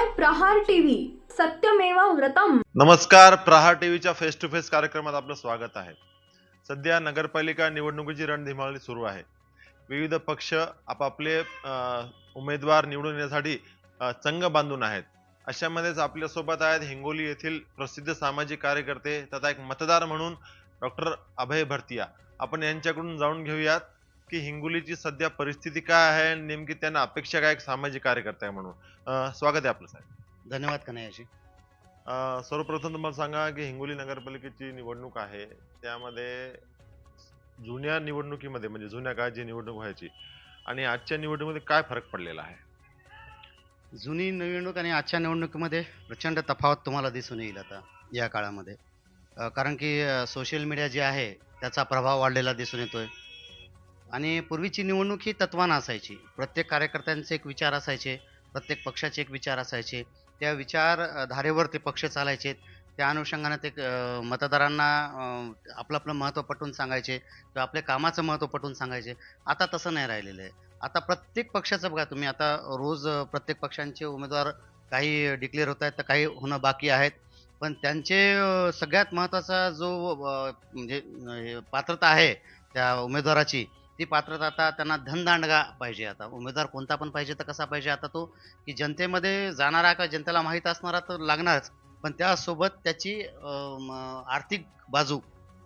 पाहताय प्रहार टीव्ही. सत्यमेव व्रतम. नमस्कार प्रहार टीव्हीच्या फेस टू फेस कार्यक्रमात आपलं स्वागत आहे. सध्या नगरपालिका निवडणुकीची रणधुमाळी सुरू आहे. विविध पक्ष आपापले उमेदवार निवडून येण्यासाठी चंग बांधून आहेत. अशामध्येच आपल्यासोबत आहेत हिंगोली येथील प्रसिद्ध सामाजिक कार्यकर्ते तथा एक मतदार म्हणून डॉक्टर अभय भरतिया. आपण यांच्याकडून जाणून घेऊयात. की हिंगोलीची सध्या परिस्थिती काय आहे? आणि नेमकी त्यांना अपेक्षा काय? एक सामाजिक कार्यकर्ता आहे म्हणून. अं, स्वागत आहे आपलं साहेब. धन्यवाद कन्हैयाजी अ, सर्वप्रथम तुम्हाला सांगा की हिंगोली नगरपालिकेची निवडणूक आहे. त्यामध्ये जुन्या निवडणुकीमध्ये म्हणजे जुन्या काळात जी निवडणूक व्हायची. आणि आजच्या निवडणुकीमध्ये काय फरक पडलेला आहे? जुनी निवडणूक आणि आजच्या निवडणुकीमध्ये प्रचंड तफावत तुम्हाला दिसून येईल आता या काळामध्ये. अ, कारण की सोशल मीडिया जे आहे त्याचा प्रभाव वाढलेला दिसून येतोय. आणि पूर्वीची निवडणूक ही तत्वानं असायची. प्रत्येक कार्यकर्त्यांचे एक विचार असायचे प्रत्येक पक्षाचे एक विचार असायचे. त्या विचारधारेवर ते पक्ष चालायचे. त्या अनुषंगाने ते मतदारांना आपलं आपलं महत्त्व पटवून सांगायचे किंवा आपल्या कामाचं महत्त्व पटवून सांगायचे. आता तसं नाही राहिलेलं आहे. आता प्रत्येक पक्षाचं बघा तुम्ही आता रोज प्रत्येक पक्षांचे उमेदवार काही डिक्लेअर होत आहेत तर काही होणं बाकी आहेत. पण त्यांचे सगळ्यात महत्त्वाचा जो म्हणजे हे पात्रता आहे त्या उमेदवाराची ती पात्रता आता त्यांना धनदांडगा पाहिजे आता. उमेदवार कोणता पण पाहिजे तर कसा पाहिजे आता तो? की जनतेमध्ये जाणारा का जनतेला माहीत असणारा तर लागणारच. पण त्यासोबत त्याची आर्थिक बाजू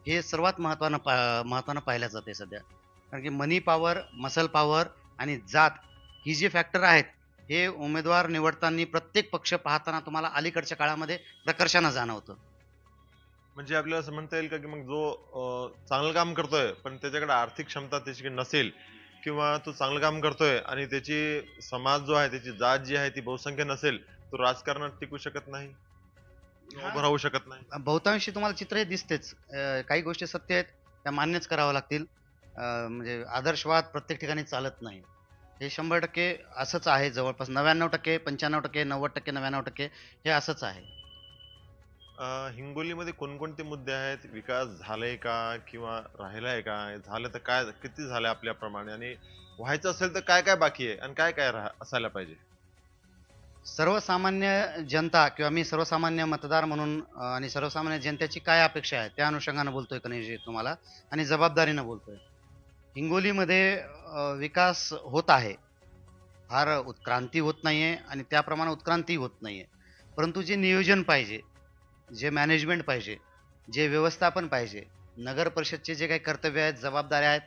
हे सर्वात महत्त्वानं पा महत्त्वानं पाहिलं जाते सध्या. कारण की मनी पॉवर मसल पॉवर आणि जात ही जी फॅक्टर आहेत हे उमेदवार निवडताना प्रत्येक पक्ष पाहताना तुम्हाला अलीकडच्या काळामध्ये प्रकर्षानं जाणवतं. म्हणजे आपल्याला असं म्हणता येईल का की मग जो चांगलं काम करतोय पण त्याच्याकडे आर्थिक क्षमता त्याची नसेल किंवा तो चांगलं काम करतोय आणि त्याची समाज जो आहे त्याची जात जी आहे ती बहुसंख्य नसेल तो राजकारणात टिकू शकत नाही? उभं राहू शकत नाही? बहुतांशी तुम्हाला चित्र हे दिसतेच. काही गोष्टी सत्य आहेत त्या मान्यच कराव्या लागतील. म्हणजे आदर्शवाद प्रत्येक ठिकाणी चालत नाही. हे शंभर टक्के असंच आहे जवळपास. नव्याण्णव टक्के पंच्याण्णव टक्के नव्वद टक्के नव्याण्णव टक्के हे असंच आहे. हिंगोलीमध्ये कोणकोणते मुद्दे आहेत? विकास झालाय का किंवा राहिलाय का? झालं तर काय किती झालं आपल्याप्रमाणे? आणि व्हायचं असेल तर काय काय बाकी आहे? आणि काय काय राह- असायला पाहिजे? सर्वसामान्य जनता किंवा मी सर्वसामान्य मतदार म्हणून आणि सर्वसामान्य जनतेची काय अपेक्षा आहे? त्या अनुषंगानं बोलतोय कनेजी तुम्हाला आणि जबाबदारीनं बोलतोय. हिंगोलीमध्ये विकास होत आहे. फार उत्क्रांती होत नाही आहे आणि त्याप्रमाणे उत्क्रांती होत नाही आहे परंतु जे नियोजन पाहिजे जे मॅनेजमेंट पाहिजे जे व्यवस्थापन पाहिजे नगर परिषदचे जे काही कर्तव्य आहेत जबाबदाऱ्या आहेत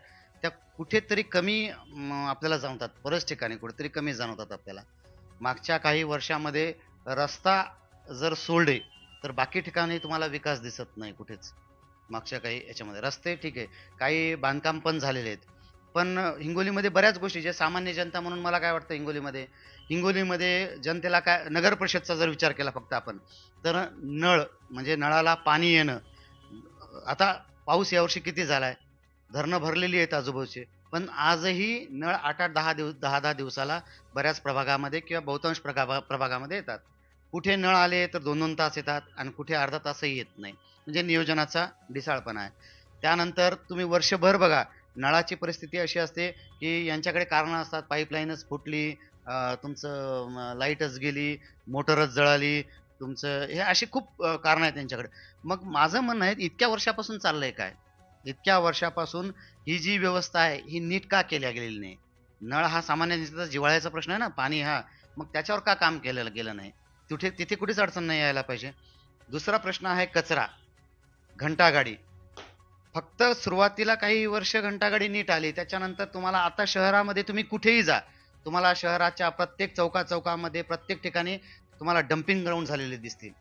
त्या कुठेतरी कमी आपल्याला जाणवतात. बऱ्याच ठिकाणी कुठेतरी कमी जाणवतात आपल्याला. मागच्या काही वर्षामध्ये रस्ता जर सोडले तर बाकी ठिकाणी तुम्हाला विकास दिसत नाही कुठेच. मागच्या काही याच्यामध्ये. रस्ते ठीक आहे. काही बांधकाम पण झालेले आहेत. पण हिंगोलीमध्ये बऱ्याच गोष्टी ज्या सामान्य जनता म्हणून मला काय वाटतं हिंगोलीमध्ये? हिंगोलीमध्ये जनतेला काय नगर परिषदचा जर विचार केला फक्त आपण तर नळ म्हणजे नळाला पाणी येणं आता पाऊस यावर्षी किती झाला आहे धरणं भरलेली आहेत आजूबाजूचे पण आजही नळ आठ आठ दहा दिवस दहा दहा दिवसाला बऱ्याच प्रभागामध्ये किंवा बहुतांश प्रभागा प्रभागामध्ये येतात. कुठे नळ आले तर दोन दोन तास येतात आणि कुठे अर्धा तासही येत नाही. म्हणजे नियोजनाचा ढिसाळपणा आहे. त्यानंतर तुम्ही वर्षभर बघा नळाची परिस्थिती अशी असते की यांच्याकडे कारणं असतात. पाईपलाईनच फुटली तुमचं लाईटच गेली मोटरच जळाली तुमचं हे अशी खूप कारणं आहेत त्यांच्याकडे. मग माझं म्हणणं आहे इतक्या वर्षापासून चाललंय काय? इतक्या वर्षापासून ही जी व्यवस्था आहे ही नीट का केल्या गेलेली नाही? नळ हा सामान्य जनतेचा जिव्हाळ्याचा प्रश्न आहे ना पाणी हा. मग त्याच्यावर का काम केलेलं गेलं नाही? तिथे तिथे कुठेच अडचण नाही यायला पाहिजे. दुसरा प्रश्न आहे कचरा. घंटागाडी. फक्त सुरुवातीला काही वर्ष घंटागाडी नीट आली त्याच्यानंतर तुम्हाला आता शहरामध्ये तुम्ही कुठेही जा. तुम्हाला शहराच्या प्रत्येक चौका चौकामध्ये प्रत्येक ठिकाणी तुम्हाला डम्पिंग ग्राउंड झालेले दिसतील.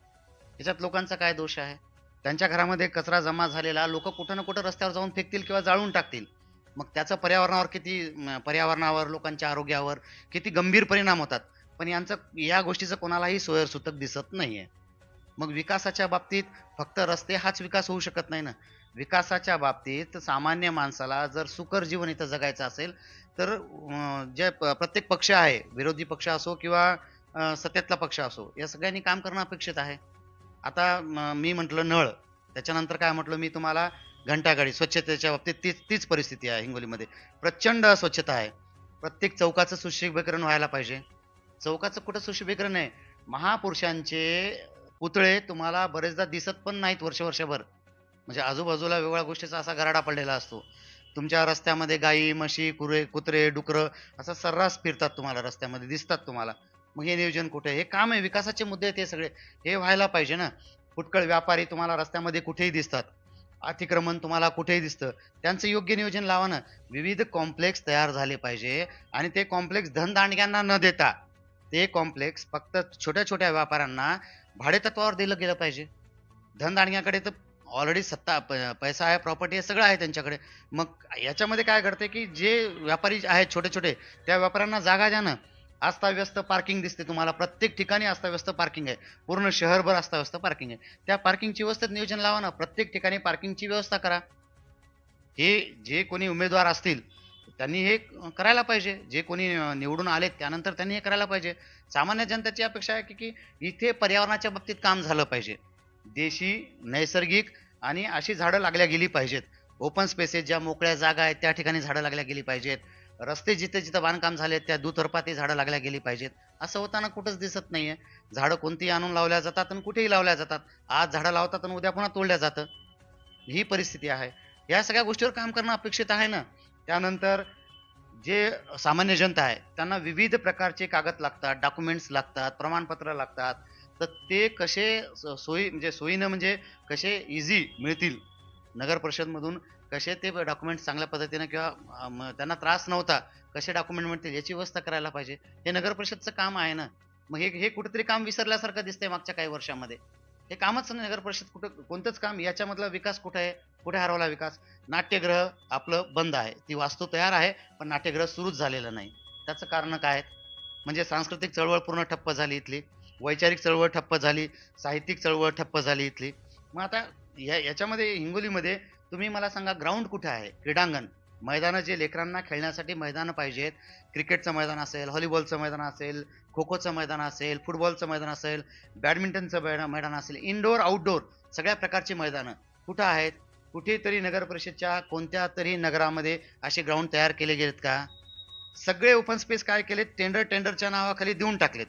याच्यात लोकांचा काय दोष आहे? त्यांच्या घरामध्ये कचरा जमा झालेला लोक कुठं ना कुठं रस्त्यावर जाऊन फेकतील किंवा जाळून टाकतील. मग त्याचा पर्यावरणावर किती पर्यावरणावर लोकांच्या आरोग्यावर किती गंभीर परिणाम होतात? पण यांचं या गोष्टीचं कोणालाही सोयरसूतक दिसत नाही आहे मग विकासाच्या बाबतीत फक्त रस्ते हाच विकास होऊ शकत नाही ना? विकासाच्या बाबतीत सामान्य माणसाला जर सुकर जीवन इथं जगायचं असेल तर जे प- प्रत्येक पक्ष आहे विरोधी पक्ष असो किंवा सत्तेतला पक्ष असो या सगळ्यांनी काम करणं अपेक्षित आहे. आता मी म्हटलं नळ त्याच्यानंतर काय म्हटलं मी तुम्हाला घंटागाडी स्वच्छतेच्या बाबतीत तीच तीच परिस्थिती आहे हिंगोलीमध्ये. प्रचंड स्वच्छता आहे. प्रत्येक चौकाचं सुशोभीकरण व्हायला पाहिजे. चौकाचं कुठं सुशोभीकरण आहे? महापुरुषांचे पुतळे तुम्हाला बरेचदा दिसत पण नाहीत वर्ष वर्षभर. म्हणजे आजूबाजूला वेगवेगळ्या गोष्टीचा असा गराडा पडलेला असतो. तुमच्या रस्त्यामध्ये गायी म्हशी कुरे कुत्रे डुकरं असा सर्रास फिरतात तुम्हाला रस्त्यामध्ये दिसतात तुम्हाला. मग हे नियोजन कुठे? हे काम आहे विकासाचे मुद्दे ते सगळे. हे व्हायला पाहिजे ना. फुटकळ व्यापारी तुम्हाला रस्त्यामध्ये कुठेही दिसतात. अतिक्रमण तुम्हाला कुठेही दिसतं. त्यांचं योग्य नियोजन लावा ना. विविध कॉम्प्लेक्स तयार झाले पाहिजे आणि ते कॉम्प्लेक्स धनदांडग्यांना न देता ते कॉम्प्लेक्स फक्त छोट्या छोट्या व्यापाऱ्यांना भाडेतत्वावर दिलं गेलं पाहिजे. धनदांडग्याकडे तर ऑलरेडी सत्ता प- पैसा आहे प्रॉपर्टी आहे सगळं आहे त्यांच्याकडे. मग याच्यामध्ये काय घडते की जे व्यापारी आहेत छोटे छोटे त्या व्यापाऱ्यांना जागा द्या ना. अस्ताव्यस्त पार्किंग दिसते तुम्हाला. प्रत्येक ठिकाणी अस्ताव्यस्त पार्किंग आहे. पूर्ण शहरभर अस्ताव्यस्त पार्किंग आहे. त्या पार्किंगची व्यवस्थेत नियोजन लावा ना. प्रत्येक ठिकाणी पार्किंगची व्यवस्था करा. हे जे कोणी उमेदवार असतील त्यांनी हे करायला पाहिजे. जे कोणी निवडून आले त्यानंतर त्यांनी हे करायला पाहिजे. सामान्य जनतेची अपेक्षा आहे की की इथे पर्यावरणाच्या बाबतीत काम झालं पाहिजे. देशी नैसर्गिक आणि अशी झाडं लागल्या गेली पाहिजेत. ओपन स्पेसेस ज्या मोकळ्या जागा आहेत त्या ठिकाणी झाडं लागल्या गेली पाहिजेत. रस्ते जिथे जिथं बांधकाम झाले त्या दुतर्फाती झाडं लागल्या गेली पाहिजेत. असं होताना कुठंच दिसत नाहीये. झाडं कोणतीही आणून लावल्या जातात आणि कुठेही लावल्या जातात. आज झाडं लावतात आणि उद्या पुन्हा तोडल्या जातं. ही परिस्थिती आहे. या सगळ्या गोष्टीवर काम करणं अपेक्षित आहे ना? त्यानंतर जे सामान्य जनता आहे त्यांना विविध प्रकारचे कागद लागतात डॉक्युमेंट्स लागतात प्रमाणपत्र लागतात. तर ते कसे स- सोयी म्हणजे सोयीनं म्हणजे कसे इझी मिळतील? नगर परिषदमधून कसे ते डॉक्युमेंट चांगल्या पद्धतीनं किंवा त्यांना त्रास नव्हता कसे डॉक्युमेंट मिळतील याची व्यवस्था करायला पाहिजे. हे नगर परिषदचं काम आहे ना. मग हे हे कुठेतरी काम विसरल्यासारखं दिसतंय मागच्या काही वर्षामध्ये. हे कामच नाही नगर परिषद कुठं कोणतंच काम याच्यामधला विकास कुठे आहे? कुठे हरवला विकास? नाट्यगृह आपलं बंद आहे. ती वास्तू तयार आहे पण नाट्यगृह सुरूच झालेलं नाही. त्याचं कारण काय आहेत? म्हणजे सांस्कृतिक चळवळ पूर्ण ठप्प झाली इथली. वैचारिक चळवळ ठप्प झाली साहित्यिक चळवळ ठप्प झाली इथली. मग आता या याच्यामध्ये हिंगोलीमध्ये तुम्ही मला सांगा ग्राउंड कुठे आहे? क्रीडांगण. मैदानं जे लेकरांना खेळण्यासाठी मैदानं पाहिजेत. क्रिकेटचं मैदान असेल व्हॉलीबॉलचं मैदान असेल खो खोचं मैदान असेल फुटबॉलचं मैदान असेल बॅडमिंटनचं मैदान मैदान असेल इनडोअर आउटडोअर सगळ्या प्रकारची मैदानं कुठं आहेत? कुठेतरी नगर परिषदच्या कोणत्या तरी नगरामध्ये असे ग्राउंड तयार केले गेलेत का? सगळे ओपन स्पेस काय केलेत? टेंडर टेंडरच्या नावाखाली देऊन टाकलेत.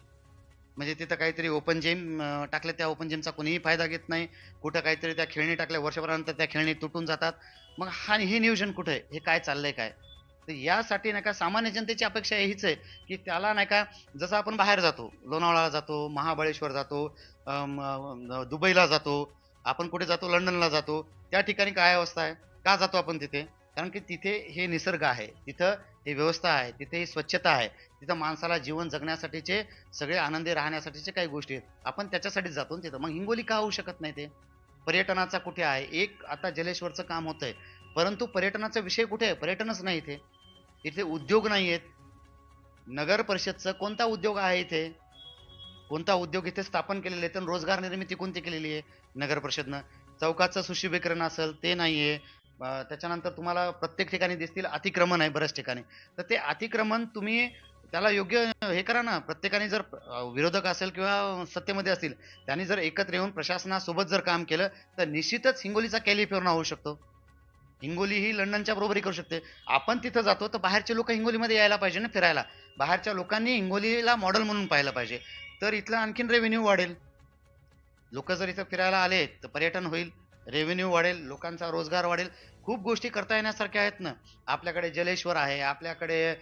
म्हणजे तिथं काहीतरी ओपन जिम टाकले त्या ओपन जिमचा कोणीही फायदा घेत नाही. कुठं काहीतरी त्या खेळणी टाकल्या वर्षभरानंतर त्या खेळणी तुटून जातात. मग हा हे नियोजन कुठं आहे? हे काय चाललंय काय? तर यासाठी नाही का सामान्य जनतेची अपेक्षा हीच आहे की त्याला नाही का जसं आपण बाहेर जातो लोणावळा जातो महाबळेश्वर जातो दुबईला जातो आपण कुठे जातो लंडनला जातो त्या ठिकाणी काय अवस्था आहे? का जातो आपण तिथे? कारण की तिथे हे निसर्ग आहे तिथं हे व्यवस्था आहे तिथे ही स्वच्छता आहे तिथं माणसाला जीवन जगण्यासाठीचे सगळे आनंदी राहण्यासाठीचे काही गोष्टी आहेत. आपण त्याच्यासाठीच जातो तिथं. मग हिंगोली का होऊ शकत नाही ते? पर्यटनाचा कुठे आहे? एक आता जलेश्वरचं काम होतंय. परंतु पर्यटनाचा विषय कुठे आहे? पर्यटनच नाही इथे. इथे उद्योग नाही आहेत. नगर परिषदचं कोणता उद्योग आहे इथे? कोणता उद्योग इथे स्थापन केलेला आहे? तर रोजगार निर्मिती कोणती केलेली आहे? नगर परिषदनं. चौकाचं सुशोभीकरण असेल ते नाही आहे त्याच्यानंतर तुम्हाला प्रत्येक ठिकाणी दिसतील अतिक्रमण आहे बऱ्याच ठिकाणी. तर ते अतिक्रमण तुम्ही त्याला योग्य हे करा ना प्रत्येकाने जर विरोधक असेल किंवा सत्तेमध्ये असतील त्यांनी जर एकत्र येऊन प्रशासनासोबत जर काम केलं तर निश्चितच हिंगोलीचा कॅलिफोर्ना होऊ शकतो. हिंगोली ही लंडनच्या बरोबरी करू शकते. आपण तिथं जातो तर बाहेरचे लोक हिंगोलीमध्ये यायला पाहिजे ना फिरायला. बाहेरच्या लोकांनी हिंगोलीला मॉडेल म्हणून पाहिलं पाहिजे. तर इथलं आणखीन रेव्हेन्यू वाढेल. लोक जर इथं फिरायला आले तर पर्यटन होईल. रेव्हेन्यू वाढेल लोकांचा रोजगार वाढेल. खूप गोष्टी करता येण्यासारख्या आहेत ना. आपल्याकडे जलेश्वर आहे आपल्याकडे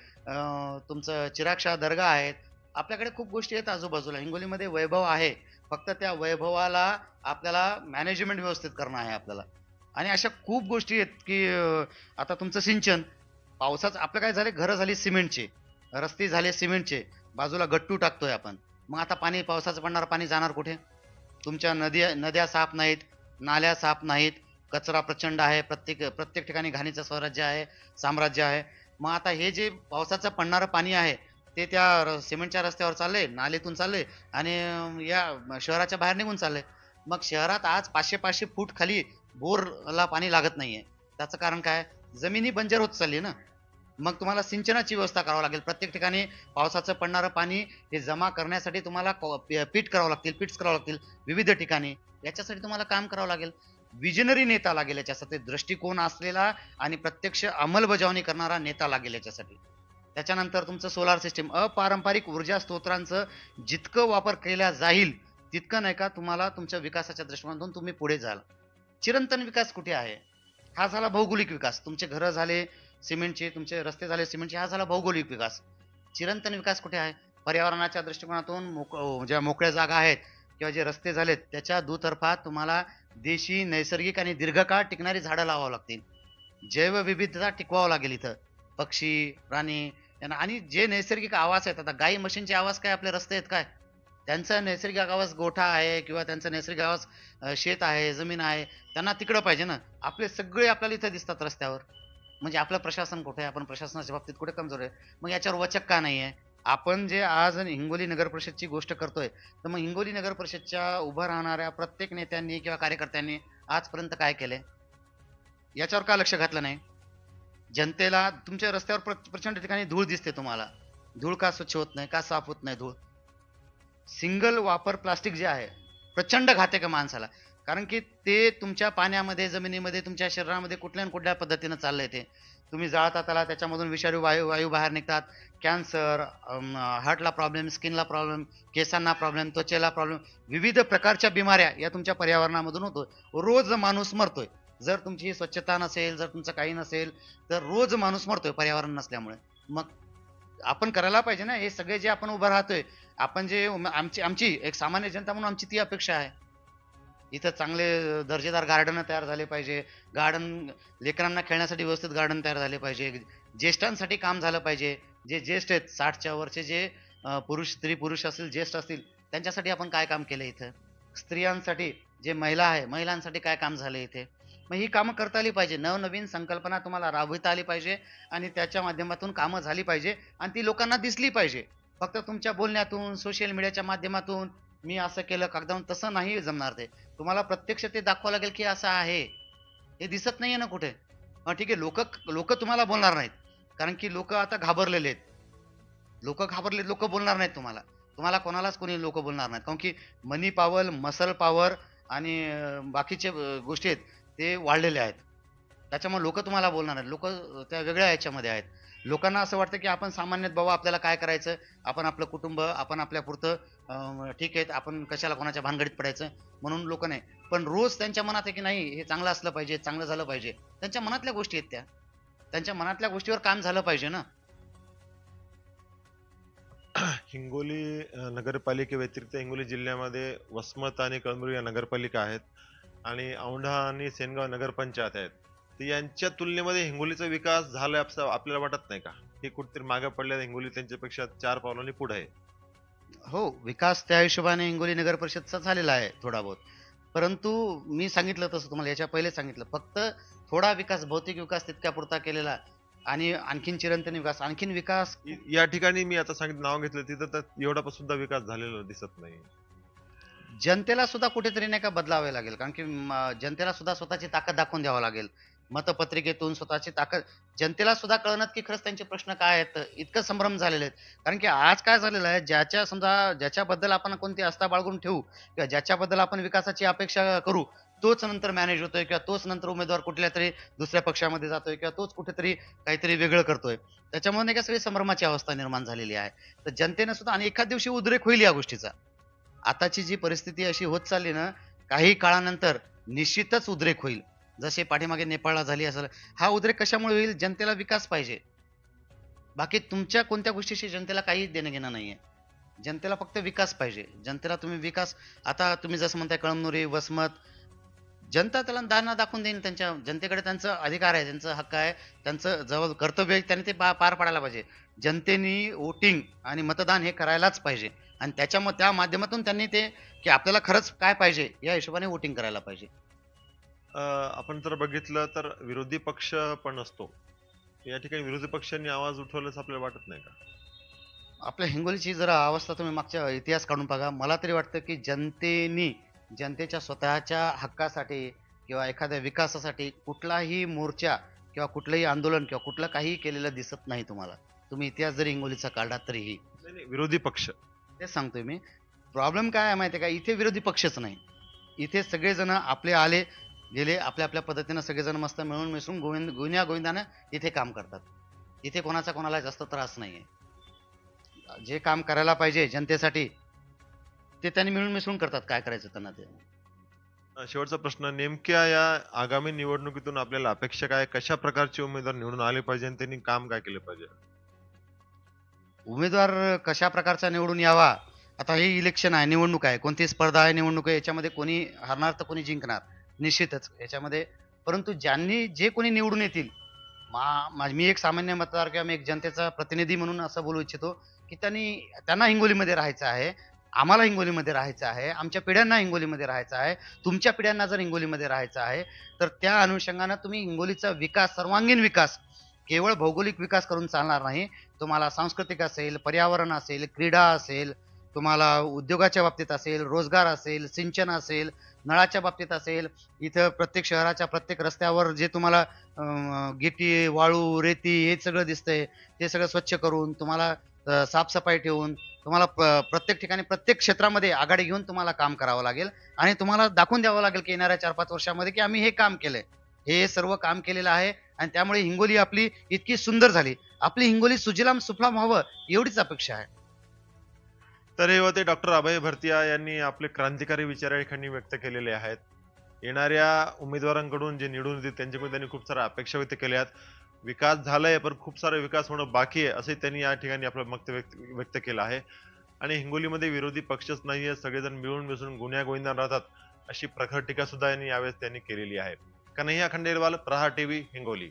तुमचं चिरागशाह दर्गा आहेत आपल्याकडे खूप गोष्टी आहेत आजूबाजूला. हिंगोलीमध्ये वैभव आहे. फक्त त्या वैभवाला आपल्याला मॅनेजमेंट व्यवस्थित करणं आहे आपल्याला. आणि अशा खूप गोष्टी आहेत की आता तुमचं सिंचन. पावसाचं आपलं काय झाले घरं झाली सिमेंटचे. रस्ते झाले सिमेंटचे. बाजूला गट्टू टाकतोय आपण. मग आता पाणी पावसाचं पडणार पाणी जाणार कुठे? तुमच्या नद्या नद्या साफ नाहीत. नाल्या साफ नाहीत कचरा प्रचंड आहे प्रत्येक प्रत्येक ठिकाणी घाणीचं स्वराज्य आहे साम्राज्य आहे. मग आता हे जे पावसाचं पडणारं पाणी आहे ते त्या र- सिमेंटच्या रस्त्यावर चालले नालेतून चालले आणि या शहराच्या बाहेर निघून चालले मग शहरात आज पाचशे पाचशे फूट खाली बोरला पाणी लागत नाहीये. त्याचं कारण काय? जमिनी बंजर होत चालली ना. मग तुम्हाला सिंचनाची व्यवस्था करावं लागेल. प्रत्येक ठिकाणी पावसाचं पडणारं पाणी हे जमा करण्यासाठी तुम्हाला पीठ करावं लागतील पीट्स करावं लागतील विविध ठिकाणी. याच्यासाठी तुम्हाला काम करावं लागेल. विजनरी नेता लागेल याच्यासाठी दृष्टिकोन असलेला आणि प्रत्यक्ष अंमलबजावणी करणारा नेता लागेल याच्यासाठी. त्याच्यानंतर तुमचं सोलार सिस्टीम अपारंपरिक ऊर्जा स्त्रोतांचं जितकं वापर केला जाईल तितकं नाही का तुम्हाला तुमच्या विकासाच्या दृष्टिकोनातून तुम्ही पुढे जाल. चिरंतन विकास कुठे आहे? हा झाला भौगोलिक विकास. तुमचे घरं झाले सिमेंटचे तुमचे रस्ते झाले सिमेंटचे हा झाला भौगोलिक विकास. चिरंतन विकास कुठे आहे? पर्यावरणाच्या दृष्टिकोनातून मोक ज्या मोकळ्या जागा आहेत किंवा जे रस्ते झालेत त्याच्या दुतर्फा तुम्हाला देशी नैसर्गिक आणि दीर्घकाळ टिकणारी झाडं लावावं लागतील. जैवविविधता टिकवावं लागेल इथं. पक्षी प्राणी यांना आणि जे नैसर्गिक आवाज आहेत आता गाई म्हशींचे आवाज काय? आपले रस्ते आहेत काय? त्यांचा नैसर्गिक आवाज गोठा आहे किंवा त्यांचा नैसर्गिक आवाज शेत आहे जमीन आहे त्यांना तिकडं पाहिजे ना. आपले सगळे आपल्याला इथं दिसतात रस्त्यावर. म्हणजे आपलं प्रशासन कुठे आहे? आपण प्रशासनाच्या बाबतीत कुठे कमजोर आहे? मग याच्यावर वचक का नाही आहे? आपण जे आज हिंगोली नगर परिषदची गोष्ट करतोय तर मग हिंगोली नगर परिषदच्या उभं राहणाऱ्या प्रत्येक नेत्यांनी किंवा कार्यकर्त्यांनी आजपर्यंत काय केलंय? याच्यावर का लक्ष घातलं नाही? जनतेला तुमच्या रस्त्यावर प्र- प्रचंड ठिकाणी धूळ दिसते तुम्हाला. धूळ का स्वच्छ होत नाही? का साफ होत नाही धूळ? सिंगल वापर प्लास्टिक जे आहे प्रचंड घातक आहे माणसाला. कारण की ते तुमच्या पाण्यामध्ये जमिनीमध्ये तुमच्या शरीरामध्ये कुठल्या ना कुठल्या पद्धतीनं चाललंय ते. तुम्ही जाळता त्याला त्याच्यामधून विषारी वायू वायू बाहेर निघतात. कॅन्सर हार्टला प्रॉब्लेम स्किनला प्रॉब्लेम केसांना प्रॉब्लेम त्वचेला प्रॉब्लेम विविध प्रकारच्या बिमाऱ्या या तुमच्या पर्यावरणामधून होतो रोज माणूस मरतोय. जर तुमची स्वच्छता नसेल जर तुमचं काही नसेल तर रोज माणूस मरतोय पर्यावरण नसल्यामुळे. मग आपण करायला पाहिजे ना? हे सगळे जे आपण उभं राहतोय आपण जे आमची आमची एक सामान्य जनता म्हणून आमची ती अपेक्षा आहे. इथं चांगले दर्जेदार गार्डन तयार झाले पाहिजे. गार्डन लेकरांना खेळण्यासाठी व्यवस्थित गार्डन तयार झाले पाहिजे. ज्येष्ठांसाठी काम झालं पाहिजे. जे ज्येष्ठ आहेत साठच्या वरचे जे पुरुष स्त्री पुरुष असतील ज्येष्ठ असतील त्यांच्यासाठी आपण काय काम केलं इथं? स्त्रियांसाठी जे महिला आहे महिलांसाठी काय काम झालं इथे? मग ही कामं करता आली पाहिजे. नवनवीन संकल्पना तुम्हाला राबविता आली पाहिजे आणि त्याच्या माध्यमातून कामं झाली पाहिजे आणि ती लोकांना दिसली पाहिजे. फक्त तुमच्या बोलण्यातून सोशल मीडियाच्या माध्यमातून मी असं केलं कागदावून तसं नाही जमणार ते. तुम्हाला प्रत्यक्ष ते दाखवावं लागेल की असं आहे. हे दिसत नाहीये ना कुठे? ठीक आहे लोक लोक तुम्हाला बोलणार नाहीत. कारण की लोक आता घाबरलेले आहेत. लोक घाबरले लोक बोलणार नाहीत तुम्हाला. तुम्हाला कोणालाच कोणी लोक बोलणार नाहीत. कारण की मनी पावर मसल पावर आणि बाकीचे गोष्टी आहेत ते वाढलेले आहेत. त्याच्यामुळे लोक तुम्हाला बोलणार आहेत लोक त्या वेगळ्या याच्यामध्ये आहेत. लोकांना असं वाटतं की आपण सामान्यतः बाबा आपल्याला काय करायचं? आपण आपलं कुटुंब आपण आपल्या पुरतं ठीक आहे आपण कशाला कोणाच्या भानगडीत पडायचं? म्हणून लोक नाही. पण रोज त्यांच्या मनात आहे की नाही हे चांगलं असलं पाहिजे चांगलं झालं पाहिजे. त्यांच्या मनातल्या गोष्टी आहेत त्या. त्यांच्या मनातल्या गोष्टीवर काम झालं पाहिजे ना. हिंगोली नगरपालिकेव्यतिरिक्त हिंगोली जिल्ह्यामध्ये वसमत आणि कळमनुरी या नगरपालिका आहेत. आणि औंढा आणि सेनगाव नगरपंचायत आहेत. तर यांच्या तुलनेमध्ये हिंगोलीचा विकास झालाय असं आपल्याला वाटत नाही का? हे कुठेतरी मागे पडल्या हिंगोली त्यांच्यापेक्षा चार पावलांनी पुढे आहे. हो विकास त्या हिशोबाने हिंगोली नगर परिषदचा झालेला आहे थोडा बहुत. परंतु मी सांगितलं तसं तुम्हाला याच्या पहिले सांगितलं. फक्त थोडा विकास भौतिक विकास तितक्या पुरता केलेला आणि आणखीन चिरंतन विकास आणखीन विकास या ठिकाणी मी आता सांगितलं नाव घेतलं तिथं तर एवढा पण सुद्धा विकास झालेला दिसत नाही. जनतेला सुद्धा कुठेतरी नाही का बदलावे लागेल. कारण की जनतेला सुद्धा स्वतःची ताकद दाखवून द्यावं लागेल. मतपत्रिकेतून स्वतःची ताकद. जनतेला सुद्धा कळणार की खरंच त्यांचे प्रश्न काय आहेत. इतकं संभ्रम झालेले आहेत. कारण की आज काय झालेलं आहे ज्याच्या समजा ज्याच्याबद्दल आपण कोणती आस्था बाळगून ठेवू किंवा ज्याच्याबद्दल आपण विकासाची अपेक्षा करू तोच नंतर मॅनेज होतोय किंवा तोच नंतर उमेदवार कुठल्या तरी दुसऱ्या पक्षामध्ये जातोय किंवा तोच कुठेतरी काहीतरी वेगळं करतोय. त्याच्यामुळे नाही का सगळी संभ्रमाची अवस्था निर्माण झालेली आहे. तर जनतेनं सुद्धा आणि एखाद दिवशी उद्रेक होईल या गोष्टीचा. आताची जी परिस्थिती अशी होत चालली ना काही काळानंतर निश्चितच उद्रेक होईल. जसे पाठीमागे नेपाळला झाली असेल हा उद्रेक कशामुळे होईल? जनतेला विकास पाहिजे. बाकी तुमच्या कोणत्या गोष्टीशी जनतेला काही देणं घेणं आहे जनतेला फक्त विकास पाहिजे. जनतेला तुम्ही विकास आता तुम्ही जसं म्हणताय कळमनुरी वसमत जनता त्याला दाना दाखवून देईन त्यांच्या जनतेकडे त्यांचा अधिकार आहे त्यांचा हक्क आहे त्यांचं जवळ कर्तव्य आहे त्यांनी ते पा- पार पाडायला पाहिजे. जनतेनी वोटिंग आणि मतदान हे करायलाच पाहिजे. आणि त्याच्या त्या माध्यमातून त्यांनी ते की आपल्याला खरंच काय पाहिजे या हिशोबाने वोटिंग करायला पाहिजे. आपण जर बघितलं तर विरोधी पक्ष पण असतो. या ठिकाणी विरोधी पक्षांनी आवाज उठवल्याचं आपल्याला वाटत नाही का? आपल्या हिंगोलीची जरा अवस्था तुम्ही मागच्या इतिहास काढून बघा. मला तरी वाटतं की जनतेनी जनतेच्या स्वतःच्या हक्कासाठी किंवा एखाद्या विकासासाठी कुठलाही मोर्चा किंवा कुठलंही आंदोलन किंवा कुठलं काही केलेलं दिसत नाही तुम्हाला. तुम्ही इतिहास जरी हिंगोलीचा काढला तरीही. नाही, नाही, विरोधी पक्ष. तेच सांगतोय मी. प्रॉब्लेम काय आहे माहिती आहे का? इथे विरोधी पक्षच नाही. इथे सगळेजण आपले आले गेले आपल्या आपल्या पद्धतीनं सगळेजण मस्त मिळून मिसळून गोविंद गुन्ह्या गोविंदानं इथे काम करतात. इथे कोणाचा कोणाला जास्त त्रास नाही आहे जे काम करायला पाहिजे जनतेसाठी ते त्यांनी मिळून मिसळून करतात काय करायचं त्यांना ते. शेवटचा प्रश्न नेमक्या या आगामी निवडणुकीतून आपल्याला अपेक्षा काय? कशा प्रकारचे उमेदवार निवडून आले पाहिजे आणि त्यांनी काम काय केलं पाहिजे? उमेदवार कशा प्रकारचा निवडून यावा? आता हे इलेक्शन आहे निवडणूक आहे. कोणती स्पर्धा आहे निवडणूक आहे याच्यामध्ये कोणी हरणार तर कोणी जिंकणार. निश्चितच याच्यामध्ये. परंतु ज्यांनी जे कोणी निवडून येतील मा मी एक सामान्य मतदार किंवा मी एक जनतेचा प्रतिनिधी म्हणून असं बोलू इच्छितो की त्यांनी त्यांना हिंगोलीमध्ये राहायचं आहे आम्हाला हिंगोलीमध्ये राहायचं आहे आमच्या पिढ्यांना हिंगोलीमध्ये राहायचं आहे तुमच्या पिढ्यांना जर हिंगोलीमध्ये राहायचं आहे तर त्या अनुषंगानं तुम्ही हिंगोलीचा विकास सर्वांगीण विकास केवळ भौगोलिक विकास करून चालणार नाही. तुम्हाला सांस्कृतिक असेल पर्यावरण असेल क्रीडा असेल तुम्हाला उद्योगाच्या बाबतीत असेल रोजगार असेल सिंचन असेल नळाच्या बाबतीत असेल इथं प्रत्येक शहराच्या प्रत्येक रस्त्यावर जे तुम्हाला गिटी वाळू रेती हे सगळं दिसतंय ते सगळं स्वच्छ करून तुम्हाला साफसफाई ठेवून तुम्हाला प- प्रत्येक ठिकाणी प्रत्येक क्षेत्रामध्ये आघाडी घेऊन तुम्हाला काम करावं लागेल. आणि तुम्हाला दाखवून द्यावं लागेल की येणाऱ्या चार पाच वर्षामध्ये की आम्ही हे काम केलंय. हे सर्व काम केलेलं आहे आणि त्यामुळे हिंगोली आपली इतकी सुंदर झाली. आपली हिंगोली सुजलाम सुफलाम व्हावं एवढीच अपेक्षा आहे. तर हे होते डॉक्टर अभय भरतिया यांनी आपले क्रांतिकारी विचार या ठिकाणी व्यक्त केलेले आहेत. येणाऱ्या उमेदवारांकडून जे निवडून येतील त्यांच्याकडून त्यांनी खूप साऱ्या अपेक्षा व्यक्त केल्या आहेत. विकास झालाय पण खूप सारा विकास होणं बाकी आहे असे त्यांनी या ठिकाणी आपलं मत व्यक्त व्यक्त केलं आहे. आणि हिंगोलीमध्ये विरोधी पक्षच नाही आहे सगळेजण मिळून मिसळून गुन्ह्या गोविंदा राहतात अशी प्रखर टीका सुद्धा यांनी यावेळेस त्यांनी केलेली आहे. कन्हैया खंडेलवाल प्रहार टीव्ही हिंगोली.